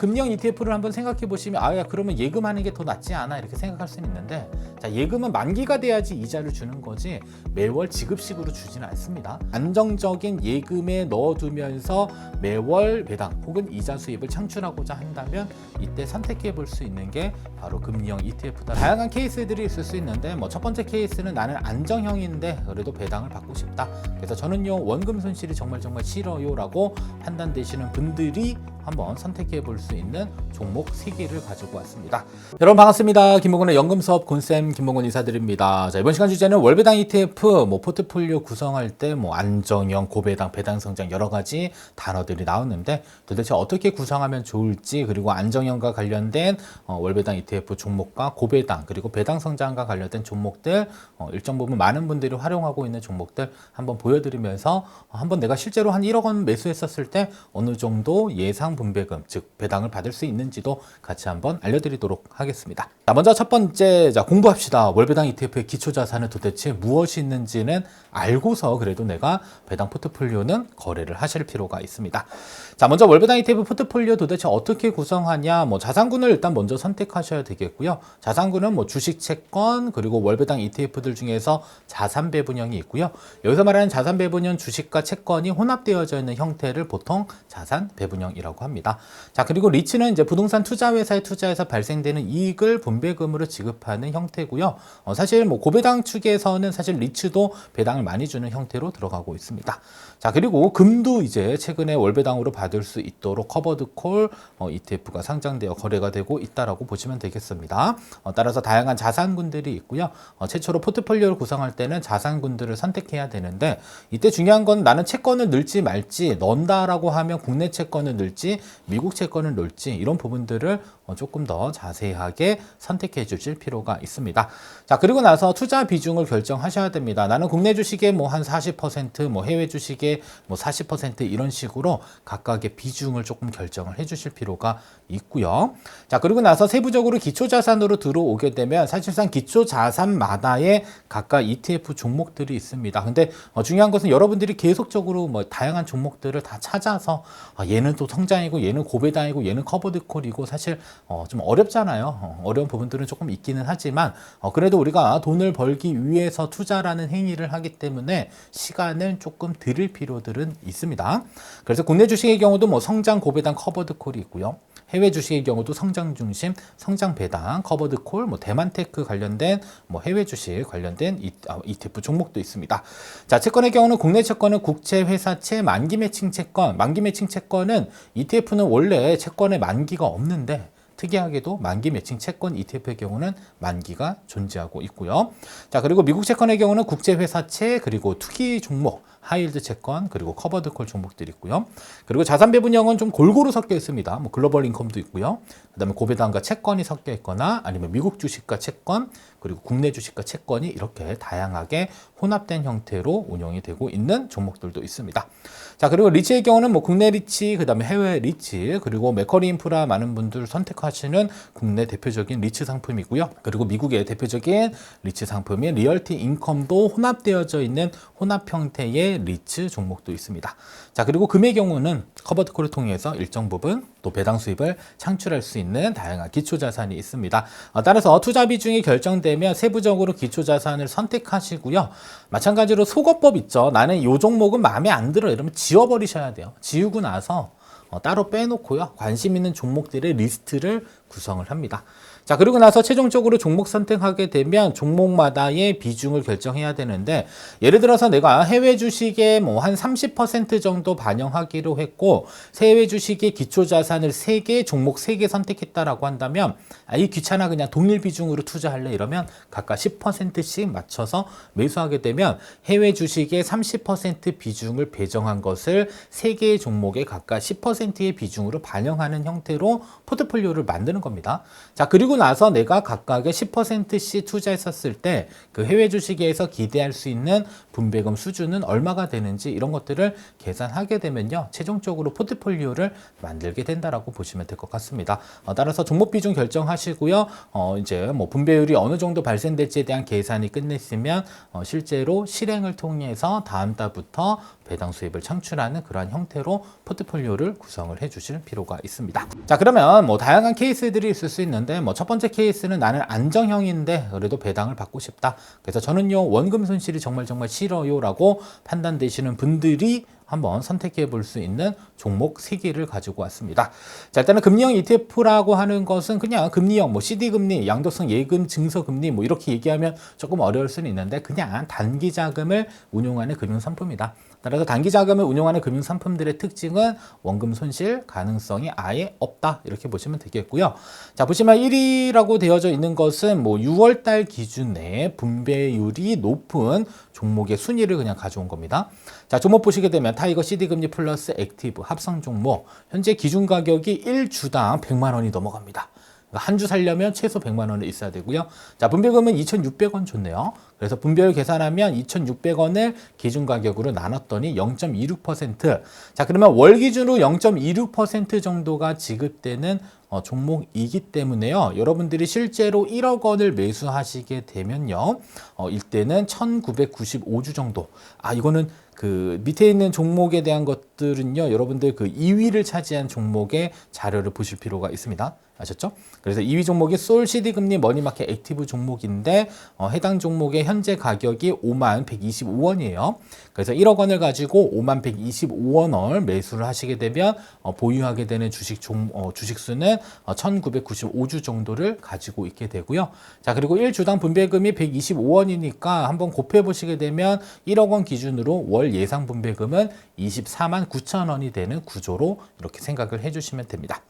금리형 ETF를 한번 생각해 보시면 아야 그러면 예금하는 게 더 낫지 않아? 이렇게 생각할 수는 있는데 자 예금은 만기가 돼야지 이자를 주는 거지 매월 지급식으로 주지는 않습니다. 안정적인 예금에 넣어두면서 매월 배당 혹은 이자 수입을 창출하고자 한다면 이때 선택해 볼 수 있는 게 바로 금리형 ETF다. 다양한 케이스들이 있을 수 있는데 뭐 첫 번째 케이스는 나는 안정형인데 그래도 배당을 받고 싶다. 그래서 저는요 원금 손실이 정말 정말 싫어요라고 판단되시는 분들이 한번 선택해 볼 수 있는 종목 3개를 가지고 왔습니다. 여러분 반갑습니다. 김봉근의 연금 수업 곤쌤 김봉근 인사드립니다. 자, 이번 시간 주제는 월배당 ETF 뭐 포트폴리오 구성할 때 뭐 안정형, 고배당, 배당 성장 여러 가지 단어들이 나왔는데 도대체 어떻게 구성하면 좋을지 그리고 안정형과 관련된 어, 월배당 ETF 종목과 고배당 그리고 배당 성장과 관련된 종목들 어, 일정 부분 많은 분들이 활용하고 있는 종목들 한번 보여드리면서 어, 한번 내가 실제로 한 1억 원 매수했었을 때 어느 정도 예상 분배금 즉 배당을 받을 수 있는지도 같이 한번 알려드리도록 하겠습니다. 자, 먼저 첫 번째 자 공부합시다. 월배당 ETF의 기초 자산은 도대체 무엇이 있는지는 알고서 그래도 내가 배당 포트폴리오는 거래를 하실 필요가 있습니다. 자, 먼저 월배당 ETF 포트폴리오 도대체 어떻게 구성하냐? 뭐 자산군을 일단 먼저 선택하셔야 되겠고요. 자산군은 뭐 주식 채권 그리고 월배당 ETF들 중에서 자산 배분형이 있고요. 여기서 말하는 자산 배분형 주식과 채권이 혼합되어져 있는 형태를 보통 자산 배분형이라고 합니다. 자, 그리고 리츠는 이제 부동산 투자 회사에 투자해서 발생되는 이익을 분배금으로 지급하는 형태고요. 어, 사실 뭐 고배당 측에서는 사실 리츠도 배당을 많이 주는 형태로 들어가고 있습니다. 자, 그리고 금도 이제 최근에 월배당으로 받을 수 있도록 커버드 콜 어, ETF가 상장되어 거래가 되고 있다라고 보시면 되겠습니다. 어, 따라서 다양한 자산군들이 있고요. 어, 최초로 포트폴리오를 구성할 때는 자산군들을 선택해야 되는데 이때 중요한 건 나는 채권을 넣을지 말지 넣는다라고 하면 국내 채권을 넣을지 미국 채권을 넣을지 이런 부분들을 어, 조금 더 자세하게 선택해 주실 필요가 있습니다. 자, 그리고 나서 투자 비중을 결정하셔야 됩니다. 나는 국내 주식에 뭐 한 40%, 뭐 해외 주식에 뭐 40% 이런 식으로 각각의 비중을 조금 결정을 해 주실 필요가 있고요. 자, 그리고 나서 세부적으로 기초 자산으로 들어오게 되면 사실상 기초 자산마다의 각각 ETF 종목들이 있습니다. 근데 어, 중요한 것은 여러분들이 계속적으로 뭐 다양한 종목들을 다 찾아서 아, 얘는 또 성장이고 얘는 고배당이고 얘는 커버드 콜이고 사실 어, 좀 어렵잖아요. 어, 어려운 부분들은 조금 있기는 하지만 어, 그래도 우리가 돈을 벌기 위해서 투자라는 행위를 하기 때문에 시간을 조금 들일 필요들은 있습니다. 그래서 국내 주식의 경우도 뭐 성장 고배당 커버드 콜이 있고요. 해외 주식의 경우도 성장 중심, 성장 배당, 커버드 콜, 뭐 대만테크 관련된 뭐 해외 주식 관련된 이- 아, ETF 종목도 있습니다. 자, 채권의 경우는 국내 채권은 국채 회사채 만기 매칭 채권, 만기 매칭 채권은 ETF는 원래 채권에 만기가 없는데 특이하게도 만기 매칭 채권 ETF의 경우는 만기가 존재하고 있고요. 자, 그리고 미국 채권의 경우는 국제 회사채 그리고 투기 종목, 하이힐드 채권 그리고 커버드 콜 종목들이 있고요. 그리고 자산 배분형은 좀 골고루 섞여 있습니다. 뭐 글로벌 인컴도 있고요. 그다음에 고배당과 채권이 섞여 있거나 아니면 미국 주식과 채권 그리고 국내 주식과 채권이 이렇게 다양하게 혼합된 형태로 운영이 되고 있는 종목들도 있습니다. 자, 그리고 리츠의 경우는 뭐 국내 리츠, 그다음에 해외 리츠, 그리고 맥커리 인프라 많은 분들 선택하시는 국내 대표적인 리츠 상품이고요. 그리고 미국의 대표적인 리츠 상품인 리얼티 인컴도 혼합되어져 있는 혼합 형태의 리츠 종목도 있습니다. 자, 그리고 금의 경우는 커버드 콜을 통해서 일정 부분 또 배당 수입을 창출할 수 있는 다양한 기초 자산이 있습니다. 어, 따라서 투자 비중이 결정 되면 세부적으로 기초 자산을 선택하시고요. 마찬가지로 속어법 있죠. 나는 요 종목은 마음에 안 들어 이러면 지워버리셔야 돼요. 지우고 나서 어, 따로 빼놓고요. 관심 있는 종목들의 리스트를 구성을 합니다. 자, 그리고 나서 최종적으로 종목 선택하게 되면 종목마다의 비중을 결정해야 되는데 예를 들어서 내가 해외 주식에 뭐 한 30% 정도 반영하기로 했고 해외 주식의 기초 자산을 3개, 종목 3개 선택했다라고 한다면 아, 이 귀찮아 그냥 동일 비중으로 투자할래 이러면 각각 10%씩 맞춰서 매수하게 되면 해외 주식의 30% 비중을 배정한 것을 3개의 종목에 각각 10%의 비중으로 반영하는 형태로 포트폴리오를 만드는 겁니다. 자, 그리고 나서 내가 각각의 10%씩 투자했었을 때 그 해외 주식에서 기대할 수 있는 분배금 수준은 얼마가 되는지 이런 것들을 계산하게 되면요. 최종적으로 포트폴리오를 만들게 된다라고 보시면 될 것 같습니다. 어, 따라서 종목 비중 결정하시고요. 어, 이제 뭐 분배율이 어느 정도 발생될지에 대한 계산이 끝냈으면 어, 실제로 실행을 통해서 다음 달부터 배당 수입을 창출하는 그러한 형태로 포트폴리오를 구성을 해 주실 필요가 있습니다. 자, 그러면 뭐 다양한 케이스들이 있을 수 있는데 뭐 첫 번째 케이스는 나는 안정형인데 그래도 배당을 받고 싶다. 그래서 저는요, 원금 손실이 정말 정말 싫 어요라고 판단되시는 분들이 한번 선택해 볼 수 있는 종목 세개를 가지고 왔습니다. 자, 일단은 금리형 ETF라고 하는 것은 그냥 금리형, 뭐 CD 금리, 양도성 예금 증서 금리 뭐 이렇게 얘기하면 조금 어려울 수는 있는데 그냥 단기 자금을 운용하는 금융 상품이다. 따라서 단기 자금을 운용하는 금융 상품들의 특징은 원금 손실 가능성이 아예 없다. 이렇게 보시면 되겠고요. 자, 보시면 1위라고 되어져 있는 것은 뭐 6월 달 기준에 분배율이 높은 종목의 순위를 그냥 가져온 겁니다. 자, 종목 보시게 되면 타이거 CD 금리 플러스 액티브 합성 종목 현재 기준 가격이 1주당 100만 원이 넘어갑니다. 한 주 살려면 최소 100만 원은 있어야 되고요. 자, 분배금은 2,600원 줬네요. 그래서 분배율 계산하면 2,600원을 기준 가격으로 나눴더니 0.26%. 자, 그러면 월 기준으로 0.26% 정도가 지급되는 어, 종목이기 때문에요. 여러분들이 실제로 1억 원을 매수하시게 되면요. 어, 이때는 1995주 정도. 아, 이거는 그 밑에 있는 종목에 대한 것들은요. 여러분들 그 2위를 차지한 종목의 자료를 보실 필요가 있습니다. 아셨죠? 그래서 2위 종목이 솔 CD 금리 머니마켓 액티브 종목인데 어, 해당 종목의 현재 가격이 5만 125원이에요. 그래서 1억 원을 가지고 5만 125원을 매수를 하시게 되면 어, 보유하게 되는 주식 종 어, 주식 수는 어, 1995주 정도를 가지고 있게 되고요. 자, 그리고 1주당 분배금이 125원이니까 한번 곱해 보시게 되면 1억 원 기준으로 월 예상 분배금은 24만 9천 원이 되는 구조로 이렇게 생각을 해 주시면 됩니다.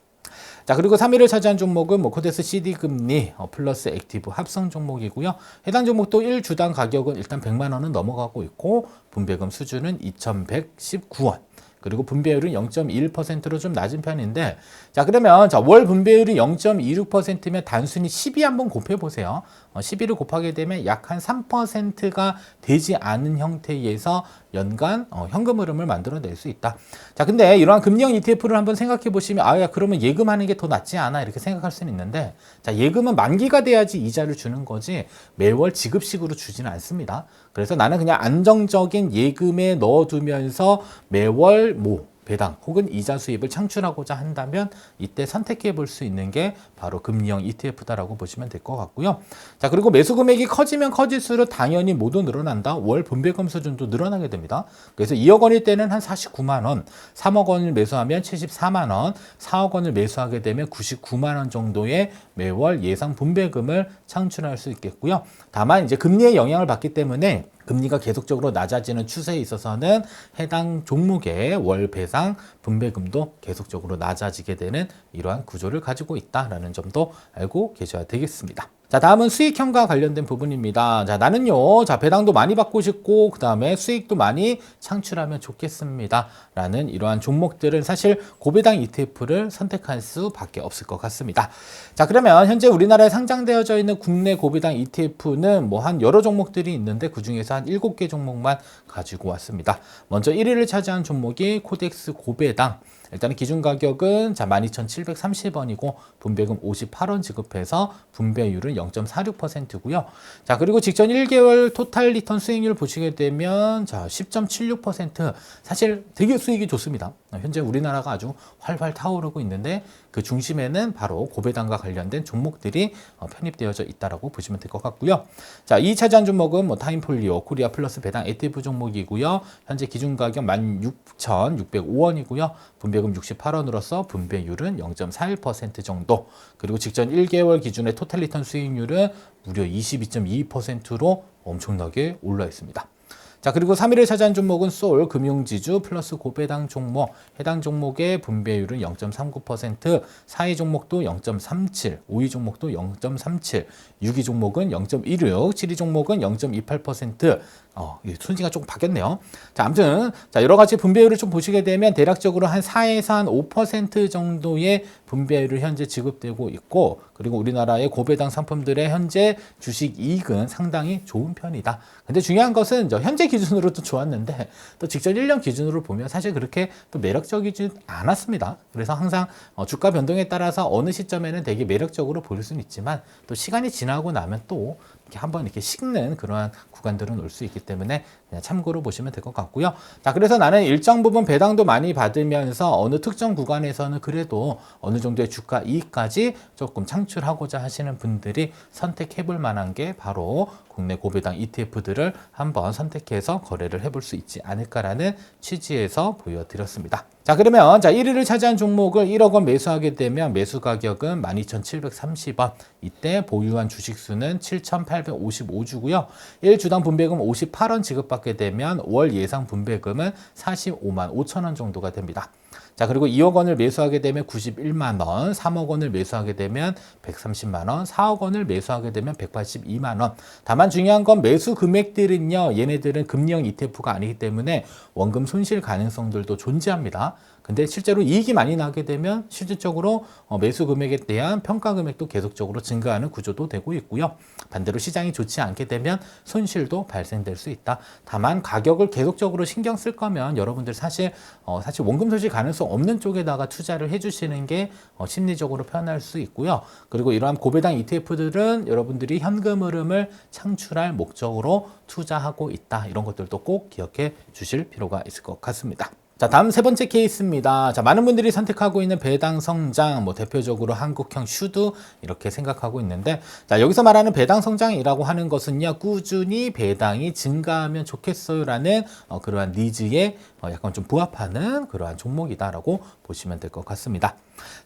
자 그리고 3위를 차지한 종목은 뭐 코데스 CD 금리 어, 플러스 액티브 합성 종목이고요. 해당 종목도 1주당 가격은 일단 100만 원은 넘어가고 있고 분배금 수준은 2,119원. 그리고 분배율은 0.21%로 좀 낮은 편인데 자 그러면 자, 월 분배율이 0.26%면 단순히 12 한번 곱해 보세요. 어, 12를 곱하게 되면 약 한 3%가 되지 않은 형태에서 연간 어, 현금 흐름을 만들어낼 수 있다. 자 근데 이러한 금리형 ETF를 한번 생각해 보시면 아 야 그러면 예금하는 게 더 낫지 않아 이렇게 생각할 수는 있는데 자 예금은 만기가 돼야지 이자를 주는 거지 매월 지급식으로 주지는 않습니다. 그래서 나는 그냥 안정적인 예금에 넣어두면서 매월 뭐 배당 혹은 이자 수입을 창출하고자 한다면 이때 선택해 볼 수 있는 게 바로 금리형 ETF다라고 보시면 될 것 같고요. 자, 그리고 매수 금액이 커지면 커질수록 당연히 모두 늘어난다. 월 분배금 수준도 늘어나게 됩니다. 그래서 2억 원일 때는 한 49만 원, 3억 원을 매수하면 74만 원, 4억 원을 매수하게 되면 99만 원 정도의 매월 예상 분배금을 창출할 수 있겠고요. 다만 이제 금리의 영향을 받기 때문에 금리가 계속적으로 낮아지는 추세에 있어서는 해당 종목의 월 배상 분배금도 계속적으로 낮아지게 되는 이러한 구조를 가지고 있다라는 점도 알고 계셔야 되겠습니다. 자, 다음은 수익형과 관련된 부분입니다. 자, 나는요, 자, 배당도 많이 받고 싶고, 그 다음에 수익도 많이 창출하면 좋겠습니다. 라는 이러한 종목들은 사실 고배당 ETF를 선택할 수밖에 없을 것 같습니다. 자, 그러면 현재 우리나라에 상장되어져 있는 국내 고배당 ETF는 뭐 한 여러 종목들이 있는데 그 중에서 한 7개 종목만 가지고 왔습니다. 먼저 1위를 차지한 종목이 코덱스 고배당. 일단은 기준 가격은 자 12,730원이고 분배금 58원 지급해서 분배율은 0.46%고요. 자, 그리고 직전 1개월 토탈 리턴 수익률 보시게 되면 자, 10.76% 사실 되게 수익이 좋습니다. 현재 우리나라가 아주 활활 타오르고 있는데 그 중심에는 바로 고배당과 관련된 종목들이 어, 편입되어져 있다라고 보시면 될 것 같고요. 자, 이 차지한 종목은 뭐 타임폴리오, 코리아 플러스 배당 ETF 종목이고요. 현재 기준 가격 16,605원이고요. 분배금 68원으로서 분배율은 0.41% 정도. 그리고 직전 1개월 기준의 토탈 리턴 수익 률은 무려 22.22%로 엄청나게 올라 있습니다. 자, 그리고 3위를 차지한 종목은 솔 금융지주 플러스 고배당 종목. 해당 종목의 분배율은 0.39%, 4위 종목도 0.37, 5위 종목도 0.37, 6위 종목은 0.16, 7위 종목은 0.28%. 어, 이 순위가 조금 바뀌었네요. 자, 아무튼 자, 여러 가지 분배율을 좀 보시게 되면 대략적으로 한 4에서 한5% 정도의 분배율을 현재 지급되고 있고 그리고 우리나라의 고배당 상품들의 현재 주식 이익은 상당히 좋은 편이다. 근데 중요한 것은 저 현재 기준으로 도 좋았는데 또 직전 1년 기준으로 보면 사실 그렇게 또 매력적이지 않았습니다. 그래서 항상 어, 주가 변동에 따라서 어느 시점에는 되게 매력적으로 보일 수는 있지만 또 시간이 지나고 나면 또 이렇게 한번 이렇게 식는 그러한 구간들은 올 수 있기 때문에 참고로 보시면 될 것 같고요. 자, 그래서 나는 일정 부분 배당도 많이 받으면서 어느 특정 구간에서는 그래도 어느 정도의 주가 이익까지 조금 창출하고자 하시는 분들이 선택해 볼 만한 게 바로 국내 고배당 ETF들을 한번 선택해서 거래를 해볼 수 있지 않을까라는 취지에서 보여드렸습니다. 자 그러면 자 1위를 차지한 종목을 1억 원 매수하게 되면 매수 가격은 12,730원 이때 보유한 주식 수는 7,855주고요 1주당 분배금 58원 지급받게 되면 월 예상 분배금은 45만 5천 원 정도가 됩니다. 자, 그리고 2억 원을 매수하게 되면 91만 원, 3억 원을 매수하게 되면 130만 원, 4억 원을 매수하게 되면 182만 원. 다만 중요한 건 매수 금액들은요, 얘네들은 금리형 ETF가 아니기 때문에 원금 손실 가능성들도 존재합니다. 근데 실제로 이익이 많이 나게 되면 실질적으로 어, 매수 금액에 대한 평가 금액도 계속적으로 증가하는 구조도 되고 있고요. 반대로 시장이 좋지 않게 되면 손실도 발생될 수 있다. 다만 가격을 계속적으로 신경 쓸 거면 여러분들 사실 어, 사실 원금 손실 가능성 없는 쪽에다가 투자를 해주시는 게 어, 심리적으로 편할 수 있고요. 그리고 이러한 고배당 ETF들은 여러분들이 현금 흐름을 창출할 목적으로 투자하고 있다. 이런 것들도 꼭 기억해 주실 필요가 있을 것 같습니다. 자, 다음 세 번째 케이스입니다. 자, 많은 분들이 선택하고 있는 배당 성장, 뭐 대표적으로 한국형 슈드 이렇게 생각하고 있는데, 자, 여기서 말하는 배당 성장이라고 하는 것은요, 꾸준히 배당이 증가하면 좋겠어요라는 어, 그러한 니즈에 어, 약간 좀 부합하는 그러한 종목이다라고 보시면 될 것 같습니다.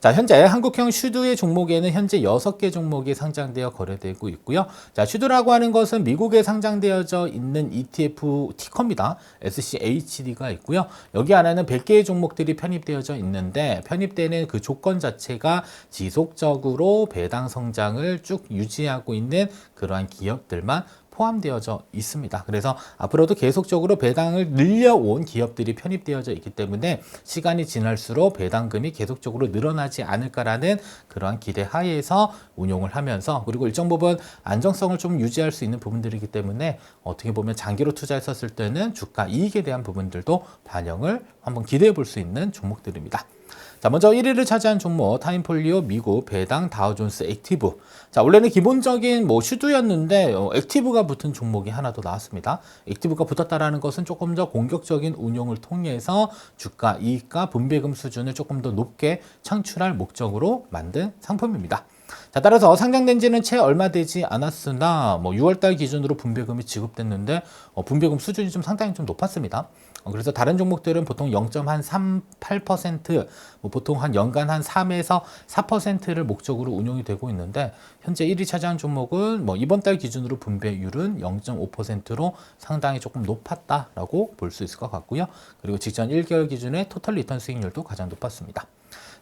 자, 현재 한국형 슈드의 종목에는 현재 6개 종목이 상장되어 거래되고 있고요. 자, 슈드라고 하는 것은 미국에 상장되어져 있는 ETF 티커입니다. SCHD가 있고요. 여기 안에는 100개의 종목들이 편입되어져 있는데 편입되는 그 조건 자체가 지속적으로 배당 성장을 쭉 유지하고 있는 그러한 기업들만 포함되어져 있습니다. 그래서 앞으로도 계속적으로 배당을 늘려온 기업들이 편입되어져 있기 때문에 시간이 지날수록 배당금이 계속적으로 늘어나지 않을까라는 그러한 기대 하에서 운용을 하면서 그리고 일정 부분 안정성을 좀 유지할 수 있는 부분들이기 때문에 어떻게 보면 장기로 투자했었을 때는 주가 이익에 대한 부분들도 반영을 한번 기대해 볼 수 있는 종목들입니다. 자, 먼저 1위를 차지한 종목 타임폴리오 미국 배당 다우존스 액티브. 자, 원래는 기본적인 뭐 슈드였는데 어, 액티브가 붙은 종목이 하나 더 나왔습니다. 액티브가 붙었다라는 것은 조금 더 공격적인 운용을 통해서 주가 이익과 분배금 수준을 조금 더 높게 창출할 목적으로 만든 상품입니다. 자, 따라서 상장된 지는 채 얼마 되지 않았으나 뭐 6월달 기준으로 분배금이 지급됐는데 어, 분배금 수준이 좀 상당히 좀 높았습니다. 어, 그래서 다른 종목들은 보통 0.38%, 뭐 보통 한 연간 한 3에서 4%를 목적으로 운용이 되고 있는데 현재 1위 차지한 종목은 뭐 이번 달 기준으로 분배율은 0.5%로 상당히 조금 높았다라고 볼 수 있을 것 같고요. 그리고 직전 1개월 기준의 토탈 리턴 수익률도 가장 높았습니다.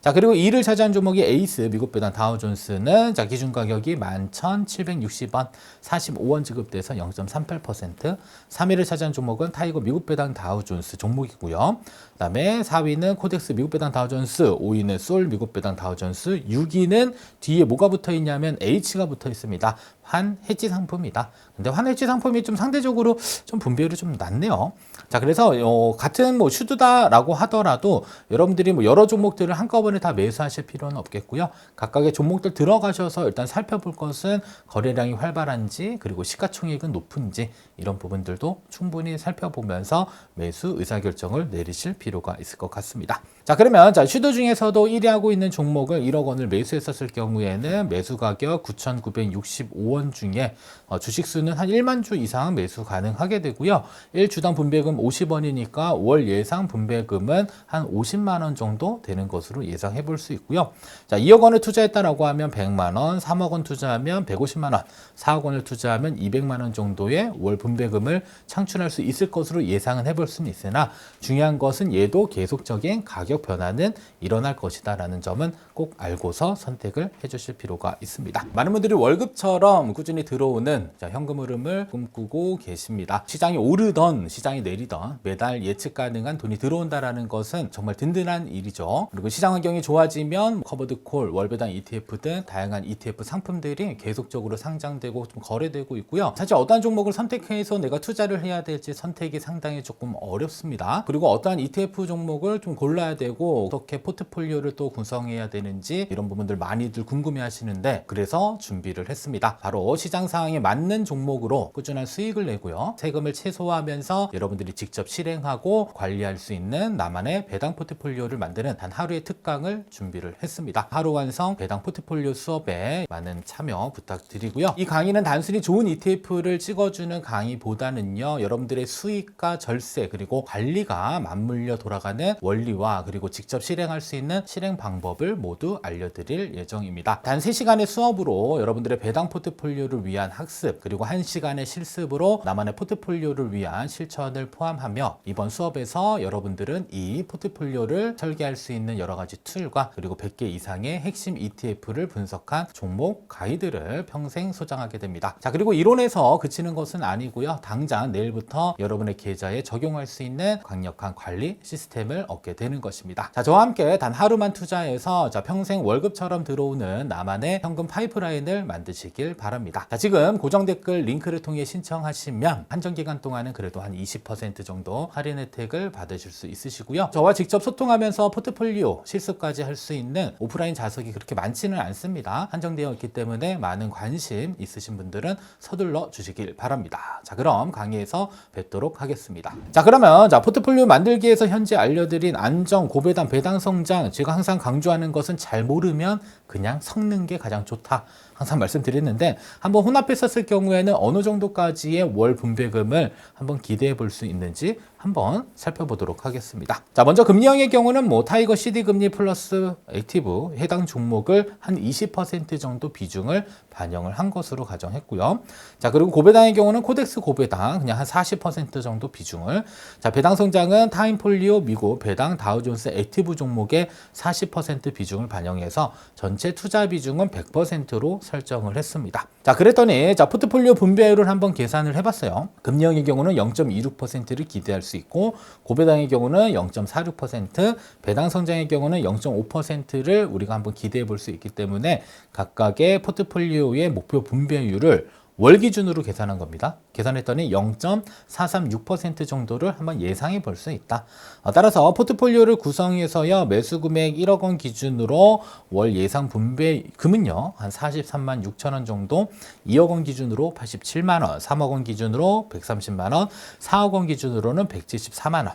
자, 그리고 2위를 차지한 종목이 에이스, 미국 배당 다우존스는 자, 기준 가격이 11,760원, 45원 지급돼서 0.38%. 3위를 차지한 종목은 타이거 미국 배당 다우존스 종목이고요. 그다음에 4위는 코덱스 미국 배당 다우존스, 5위는 솔 미국 배당 다우존스, 6위는 뒤에 뭐가 붙어 있냐면 H가 붙어 있습니다. 환 해지 상품이다. 근데 환 해지 상품이 좀 상대적으로 좀 분배율이 좀 낮네요. 자, 그래서 어, 같은 뭐 슈드다라고 하더라도 여러분들이 뭐 여러 종목들을 한꺼번에 다 매수하실 필요는 없겠고요. 각각의 종목들 들어가셔서 일단 살펴볼 것은 거래량이 활발한지 그리고 시가총액은 높은지 이런 부분들도 충분히 살펴보면서 매수 의사결정을 내리실 필요가 있을 것 같습니다. 자, 그러면 자, 슈드 중에서도 1위하고 있는 종목을 1억 원을 매수했었을 경우에는 매수 가격 9,965원 중에 어, 주식 수는 한 1만 주 이상 매수 가능하게 되고요. 1주당 분배금 50원이니까 월 예상 분배금은 한 50만 원 정도 되는 것으로 예상해 볼 수 있고요. 자, 2억 원을 투자했다라고 하면 100만 원, 3억 원 투자하면 150만 원, 4억 원을 투자하면 200만 원 정도의 월 분배 금을 창출할 수 있을 것으로 예상은 해볼 수는 있으나 중요한 것은 얘도 계속적인 가격 변화는 일어날 것이다 라는 점은 꼭 알고서 선택을 해주실 필요가 있습니다. 많은 분들이 월급처럼 꾸준히 들어오는 자, 현금 흐름을 꿈꾸고 계십니다. 시장이 오르던 시장이 내리던 매달 예측 가능한 돈이 들어온다라는 것은 정말 든든한 일이죠. 그리고 시장 환경이 좋아지면 커버드 콜, 월배당 ETF 등 다양한 ETF 상품들이 계속적으로 상장되고 좀 거래되고 있고요. 사실 어떠한 종목을 선택해 서 내가 투자를 해야 될지 선택이 상당히 조금 어렵습니다. 그리고 어떠한 ETF 종목을 좀 골라야 되고 어떻게 포트폴리오를 또 구성해야 되는지 이런 부분들 많이들 궁금해 하시는데 그래서 준비를 했습니다. 바로 시장 상황에 맞는 종목으로 꾸준한 수익을 내고요. 세금을 최소화하면서 여러분들이 직접 실행하고 관리할 수 있는 나만의 배당 포트폴리오를 만드는 단 하루의 특강을 준비를 했습니다. 하루 완성 배당 포트폴리오 수업에 많은 참여 부탁드리고요. 이 강의는 단순히 좋은 ETF를 찍어주는 강의 보다는요. 여러분들의 수익과 절세 그리고 관리가 맞물려 돌아가는 원리와 그리고 직접 실행할 수 있는 실행 방법을 모두 알려드릴 예정입니다. 단 3시간의 수업으로 여러분들의 배당 포트폴리오를 위한 학습 그리고 1시간의 실습으로 나만의 포트폴리오를 위한 실천을 포함하며 이번 수업에서 여러분들은 이 포트폴리오를 설계할 수 있는 여러 가지 툴과 그리고 100개 이상의 핵심 ETF를 분석한 종목 가이드를 평생 소장하게 됩니다. 자, 그리고 이론에서 그치는 것은 아니고 요. 당장 내일부터 여러분의 계좌에 적용할 수 있는 강력한 관리 시스템을 얻게 되는 것입니다. 자, 저와 함께 단 하루만 투자해서 자, 평생 월급처럼 들어오는 나만의 현금 파이프라인을 만드시길 바랍니다. 자, 지금 고정 댓글 링크를 통해 신청하시면 한정 기간 동안은 그래도 한 20% 정도 할인 혜택을 받으실 수 있으시고요. 저와 직접 소통하면서 포트폴리오 실습까지 할 수 있는 오프라인 좌석이 그렇게 많지는 않습니다. 한정되어 있기 때문에 많은 관심 있으신 분들은 서둘러 주시길 바랍니다. 자, 그럼 강의에서 뵙도록 하겠습니다. 자, 그러면 자, 포트폴리오 만들기에서 현재 알려드린 안정, 고배당, 배당 성장 제가 항상 강조하는 것은 잘 모르면 그냥 섞는 게 가장 좋다. 항상 말씀드렸는데 한번 혼합했었을 경우에는 어느 정도까지의 월 분배금을 한번 기대해 볼 수 있는지 한번 살펴보도록 하겠습니다. 자, 먼저 금리형의 경우는 뭐 타이거 CD 금리 플러스 액티브 해당 종목을 한 20% 정도 비중을 반영을 한 것으로 가정했고요. 자, 그리고 고배당의 경우는 코덱스 고배당 그냥 한 40% 정도 비중을 자, 배당 성장은 타임폴리오 미국 배당 다우존스 액티브 종목의 40% 비중을 반영해서 전체 투자 비중은 100%로 설정을 했습니다. 자, 그랬더니 자, 포트폴리오 분배율을 한번 계산을 해 봤어요. 금리형의 경우는 0.26%를 기대할 수 있고 고배당의 경우는 0.46%, 배당 성장의 경우는 0.5%를 우리가 한번 기대해 볼 수 있기 때문에 각각의 포트폴리오의 목표 분배율을 월 기준으로 계산한 겁니다. 계산했더니 0.436% 정도를 한번 예상해 볼 수 있다. 어, 따라서 포트폴리오를 구성해서요 매수 금액 1억 원 기준으로 월 예상 분배금은요 한 43만 6천 원 정도, 2억 원 기준으로 87만 원, 3억 원 기준으로 130만 원, 4억 원 기준으로는 174만 원.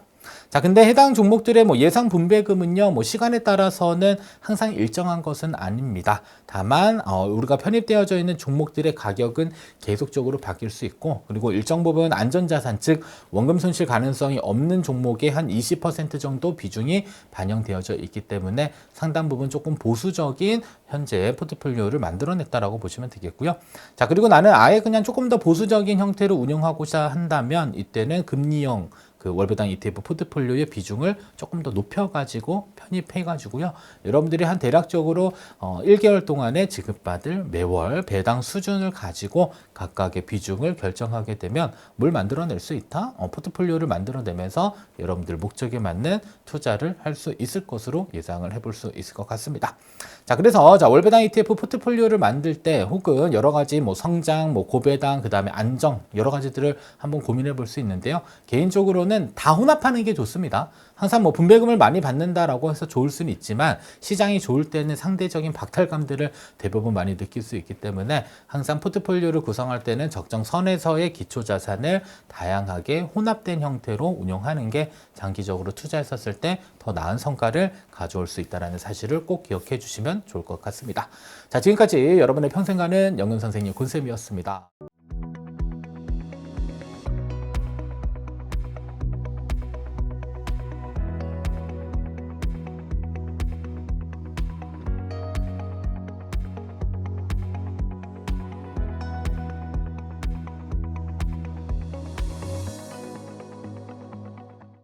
자, 근데 해당 종목들의 뭐 예상 분배금은요, 뭐 시간에 따라서는 항상 일정한 것은 아닙니다. 다만, 어, 우리가 편입되어져 있는 종목들의 가격은 계속적으로 바뀔 수 있고, 그리고 일정 부분 안전자산, 즉, 원금 손실 가능성이 없는 종목의 한 20% 정도 비중이 반영되어져 있기 때문에 상당 부분 조금 보수적인 현재 포트폴리오를 만들어냈다라고 보시면 되겠고요. 자, 그리고 나는 아예 그냥 조금 더 보수적인 형태로 운영하고자 한다면 이때는 금리형 그 월배당 ETF 포트폴리오의 비중을 조금 더 높여가지고 편입해가지고요. 여러분들이 한 대략적으로 어 1개월 동안에 지급받을 매월 배당 수준을 가지고 각각의 비중을 결정하게 되면 뭘 만들어낼 수 있다? 어, 포트폴리오를 만들어내면서 여러분들 목적에 맞는 투자를 할 수 있을 것으로 예상을 해볼 수 있을 것 같습니다. 자, 그래서 자 월배당 ETF 포트폴리오를 만들 때 혹은 여러 가지 뭐 성장, 뭐 고배당, 그 다음에 안정 여러 가지들을 한번 고민해 볼 수 있는데요. 개인적으로는 다 혼합하는 게 좋습니다. 항상 뭐 분배금을 많이 받는다라고 해서 좋을 수는 있지만 시장이 좋을 때는 상대적인 박탈감들을 대부분 많이 느낄 수 있기 때문에 항상 포트폴리오를 구성할 때는 적정 선에서의 기초 자산을 다양하게 혼합된 형태로 운영하는 게 장기적으로 투자했었을 때 더 나은 성과를 가져올 수 있다는 사실을 꼭 기억해 주시면 좋을 것 같습니다. 자, 지금까지 여러분의 평생 가는 영은 선생님 곤쌤이었습니다.